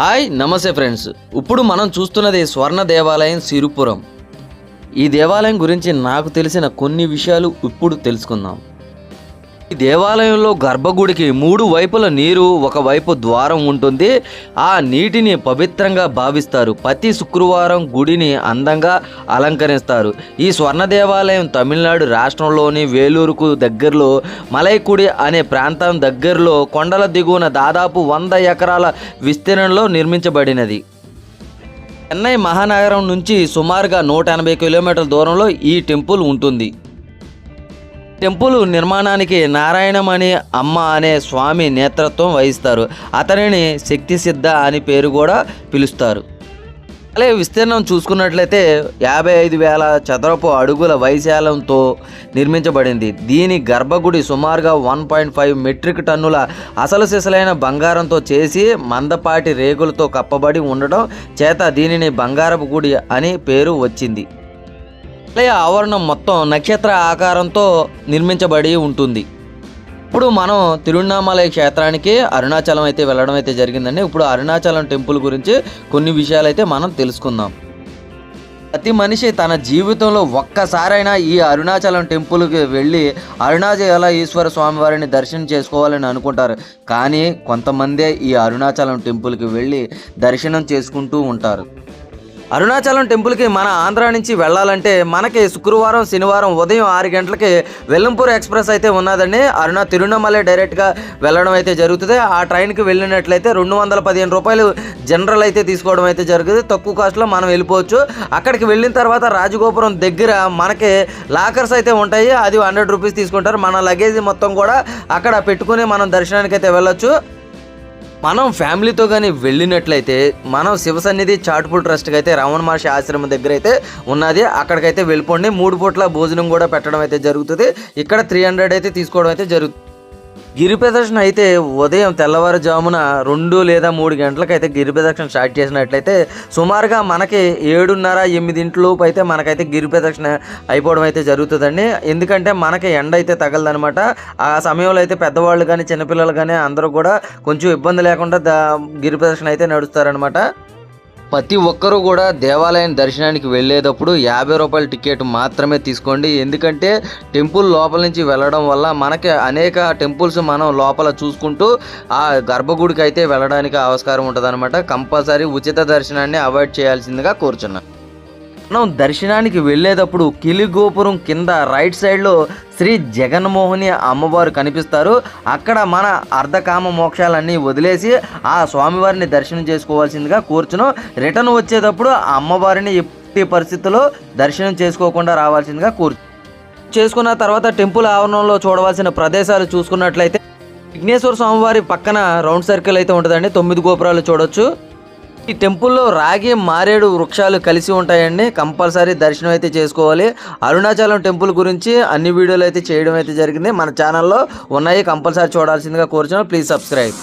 Hi నమస్తే friends. ఇప్పుడు మనం చూస్తున్నది స్వర్ణ దేవాలయం సిరుపురం. ఈ దేవాలయం గురించి నాకు తెలిసిన కొన్ని విషయాలు ఇప్పుడు తెలుసుకుందాం. ఈ దేవాలయంలో గర్భగుడికి మూడు వైపుల నీరు ఒకవైపు ద్వారం ఉంటుంది. ఆ నీటిని పవిత్రంగా భావిస్తారు. ప్రతి శుక్రవారం గుడిని అందంగా అలంకరిస్తారు. ఈ స్వర్ణ దేవాలయం తమిళనాడు రాష్ట్రంలోని వేలూరుకు దగ్గరలో మలైకుడి అనే ప్రాంతం దగ్గరలో కొండల దిగువన దాదాపు వంద ఎకరాల విస్తీర్ణంలో నిర్మించబడినది. చెన్నై మహానగరం నుంచి సుమారుగా నూట ఎనభై కిలోమీటర్ల దూరంలో ఈ టెంపుల్ ఉంటుంది. టెంపుల్ నిర్మాణానికి నారాయణమణి అమ్మ అనే స్వామి నేతృత్వం వహిస్తారు. అతనిని శక్తి సిద్ధ అని పేరు కూడా పిలుస్తారు. అలాగే విస్తీర్ణం చూసుకున్నట్లయితే యాభై ఐదు వేల చదరపు అడుగుల వైశాల్యంతో నిర్మించబడింది. దీని గర్భగుడి సుమారుగా వన్ పాయింట్ ఫైవ్ మెట్రిక్ టన్నుల అసలు సిసలైన బంగారంతో చేసి మందపాటి రేకులతో కప్పబడి ఉండడం చేత దీనిని బంగారపు గుడి అని పేరు వచ్చింది. ఆలయ ఆవరణం మొత్తం నక్షత్ర ఆకారంతో నిర్మించబడి ఉంటుంది. ఇప్పుడు మనం తిరువண்ணామలై క్షేత్రానికి అరుణాచలం అయితే వెళ్ళడం అయితే జరిగిందండి. ఇప్పుడు అరుణాచలం టెంపుల్ గురించి కొన్ని విషయాలు అయితే మనం తెలుసుకుందాం. ప్రతి మనిషి తన జీవితంలో ఒక్కసారైనా ఈ అరుణాచలం టెంపుల్కి వెళ్ళి అరుణాచల ఈశ్వర స్వామివారిని దర్శనం చేసుకోవాలని అనుకుంటారు. కానీ కొంతమందే ఈ అరుణాచలం టెంపుల్కి వెళ్ళి దర్శనం చేసుకుంటూ ఉంటారు. అరుణాచలం టెంపుల్కి మన ఆంధ్ర నుంచి వెళ్ళాలంటే మనకి శుక్రవారం శనివారం ఉదయం ఆరు గంటలకి వెల్లంపూర్ ఎక్స్ప్రెస్ అయితే ఉన్నదండి. అరుణ తిరువണ്ണామలై డైరెక్ట్గా వెళ్ళడం అయితే జరుగుతుంది. ఆ ట్రైన్కి వెళ్ళినట్లయితే రెండు వందల పదిహేను రూపాయలు జనరల్ అయితే తీసుకోవడం అయితే జరుగుతుంది. తక్కువ కాస్ట్లో మనం వెళ్ళిపోవచ్చు. అక్కడికి వెళ్ళిన తర్వాత రాజగోపురం దగ్గర మనకి లాకర్స్ అయితే ఉంటాయి. అది హండ్రెడ్ రూపీస్ తీసుకుంటారు. మన లగేజ్ మొత్తం కూడా అక్కడ పెట్టుకుని మనం దర్శనానికి అయితే వెళ్ళొచ్చు. మనం ఫ్యామిలీతో కానీ వెళ్ళినట్లయితే మనం శివసన్నిధి చాటుపూల్ ట్రస్ట్కి అయితే రమణ మహర్షి ఆశ్రమం దగ్గర అయితే ఉన్నది. అక్కడికైతే వెళ్ళిపోండి. మూడు పూట్ల భోజనం కూడా పెట్టడం అయితే జరుగుతుంది. ఇక్కడ త్రీ హండ్రెడ్ అయితే తీసుకోవడం అయితే జరుగుతుంది గిరి ప్రదర్శన అయితే ఉదయం తెల్లవారుజామున రెండు లేదా మూడు గంటలకైతే గిరి ప్రదక్షిణ స్టార్ట్ చేసినట్లయితే సుమారుగా మనకి ఏడున్నర ఎనిమిదింటిలోపు అయితే మనకైతే గిరి ప్రదక్షిణ అయిపోవడం అయితే జరుగుతుందండి. ఎందుకంటే మనకి ఎండ అయితే తగలదనమాట ఆ సమయంలో అయితే పెద్దవాళ్ళు కానీ చిన్నపిల్లలు కానీ అందరూ కూడా కొంచెం ఇబ్బంది లేకుండా గిరి ప్రదక్షిణ అయితే నడుస్తారనమాట ప్రతి ఒక్కరూ కూడా దేవాలయం దర్శనానికి వెళ్ళేటప్పుడు యాభై రూపాయల టికెట్ మాత్రమే తీసుకోండి. ఎందుకంటే టెంపుల్ లోపల నుంచి వెళ్ళడం వల్ల మనకి అనేక టెంపుల్స్ మనం లోపల చూసుకుంటూ ఆ గర్భగుడికి అయితే వెళ్ళడానికి ఆస్కారం ఉంటుంది కంపల్సరీ ఉచిత దర్శనాన్ని అవాయిడ్ చేయాల్సిందిగా కోరుచున్నాను మనం దర్శనానికి వెళ్ళేటప్పుడు కిలిగోపురం కింద రైట్ సైడ్లో శ్రీ జగన్మోహిని అమ్మవారు కనిపిస్తారు. అక్కడ మన అర్ధకామ మోక్షాలన్నీ వదిలేసి ఆ స్వామివారిని దర్శనం చేసుకోవాల్సిందిగా కూర్చును. రిటర్న్ వచ్చేటప్పుడు ఆ అమ్మవారిని ఎట్టి పరిస్థితుల్లో దర్శనం చేసుకోకుండా రావాల్సిందిగా కూర్చు చేసుకున్న తర్వాత టెంపుల్ ఆవరణంలో చూడవలసిన ప్రదేశాలు చూసుకున్నట్లయితే విఘ్నేశ్వర స్వామివారి పక్కన రౌండ్ సర్కిల్ అయితే ఉంటుందండి. తొమ్మిది గోపురాలు చూడొచ్చు. ఈ టెంపుల్లో రాగి మారేడు వృక్షాలు కలిసి ఉంటాయండి. కంపల్సరీ దర్శనం అయితే చేసుకోవాలి. అరుణాచలం టెంపుల్ గురించి అన్ని వీడియోలు అయితే చేయడం అయితే జరిగింది. మన ఛానల్లో ఉన్నాయి. కంపల్సరీ చూడాల్సిందిగా కోరుచున్నాను ప్లీజ్ సబ్స్క్రైబ్